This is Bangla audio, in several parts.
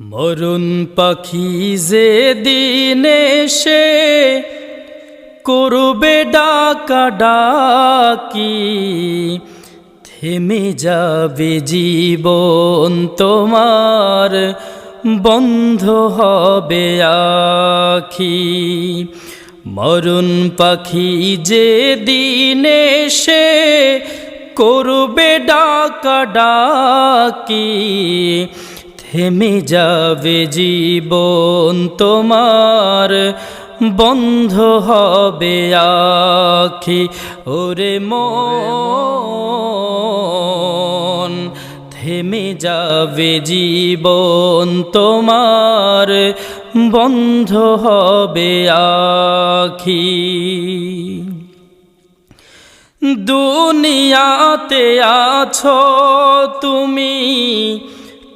মরুন পাখি যে দিনে সে করবে ডাকা ডাকি, থেমে যাবে জীবন তোমার, বন্ধ হবে আখি। মরুন পাখি যে দিনে সে করবে ডাকা ডাকি থেমে যাবে জীবন তোমার, বন্ধ হবে আখি। ওরে মন, থেমে যাবে জীবন তোমার, বন্ধ হবে আখি। দুনিয়াতে আছো তুমি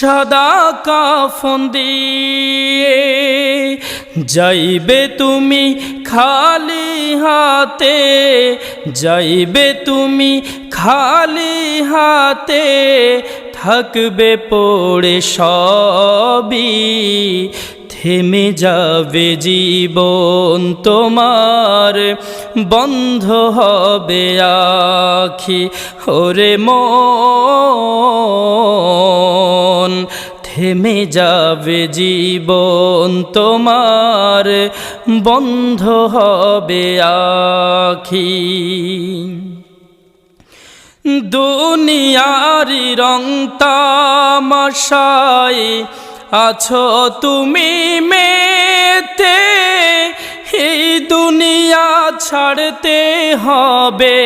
সাদা কাফন দিয়ে যাইবে তুমি খালি হাতে যাইবে তুমি খালি হাতে থাকবে পড়ে সবই থেমে যাবে জীবন তোমার, বন্ধ হবে আখি, ওরে মন। থেমে যাবে জীবন তোমার, বন্ধ হবে আখি। দুনিয়ারি রং তামাশায় আছো তুমি মেতে, এই দুনিয়া ছাড়তে হবে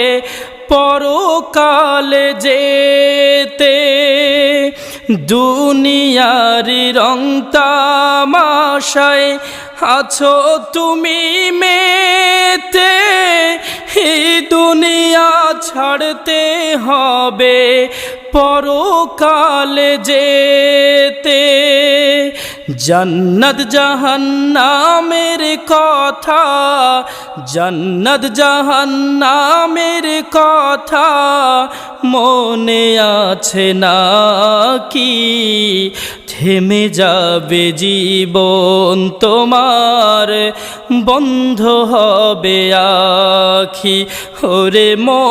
পরকালে যেতে। দুনিয়ারি রং তামাশায় আছো তুমি মেতে, এই দুনিয়া ছাড়তে হবে পরকালে যেতে। জন্নত জাহান্নামের কথা, জন্নত জাহান্নামের কথা মনে আছে না কি থেমে যাবে জীবন তোমার, বন্ধ হবে আখি, ওরে মন।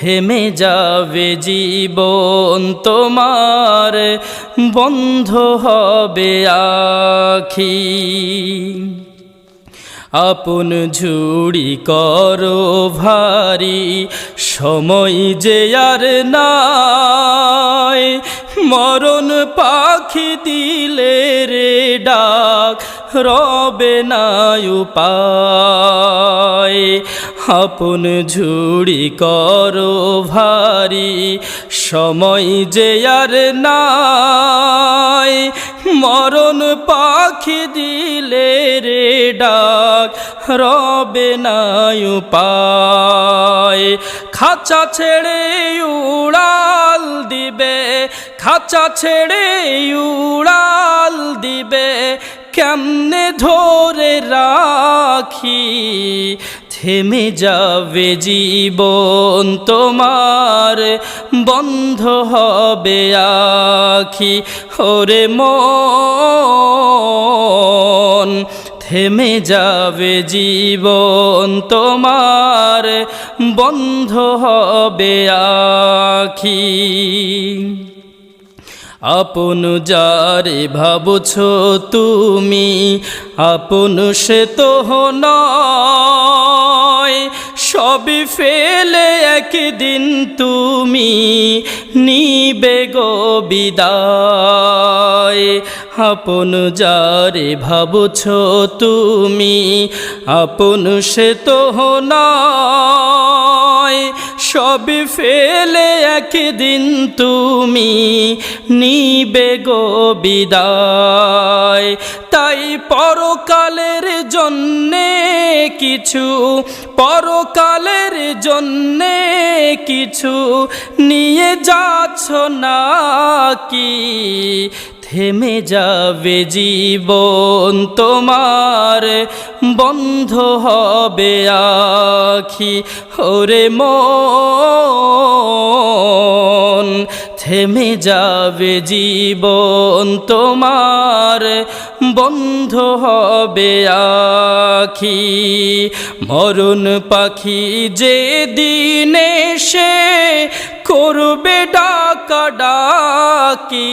থেমে যাবে জীবন তোমার, বন্ধ হবে আখি। আপন ঝুড়ি করো ভারী, সময় যে আর নাই। মরণ পাখি দিলে রে ডাক, রবে না উপায়। আপন ঝুড়ি করো ভারী, সময় যে আর নাই। মরণ পাখি দিলে রে ডাক, রবে না উপায়। খাঁচা ছেড়ে উড়াল দিবে, খাঁচা ছেড়ে উড়াল দিবে, কেমনে ধরে রাখি? থেমে যাবে জীবন তোমার, বন্ধ হবে আখি, ওরে মন। থেমে যাবে জীবন তোমার, বন্ধ হবে আখি। আপন যারে ভাবছ তুমি, আপন সে তো নয়। সবই ফেলে একদিন তুমি নিবে গো বিদায়। আপন যারে ভাবছ তুমি, আপন সে তো নয় নয় সব ফেলে একদিন তুমি নিবে গো বিদায়। তাই পরকালের জন্যে কিছু, পরকালের জন্যে কিছু নিয়ে যাচ্ছ না কি? থেমে যাবে জীবন তোমার, বন্ধ হবে আখি। ওরে মন, থেমে যাবে জীবন তোমার, বন্ধ হবে আখি। মরণ পাখি যে দিনে সে করবে ডাকা ডাকি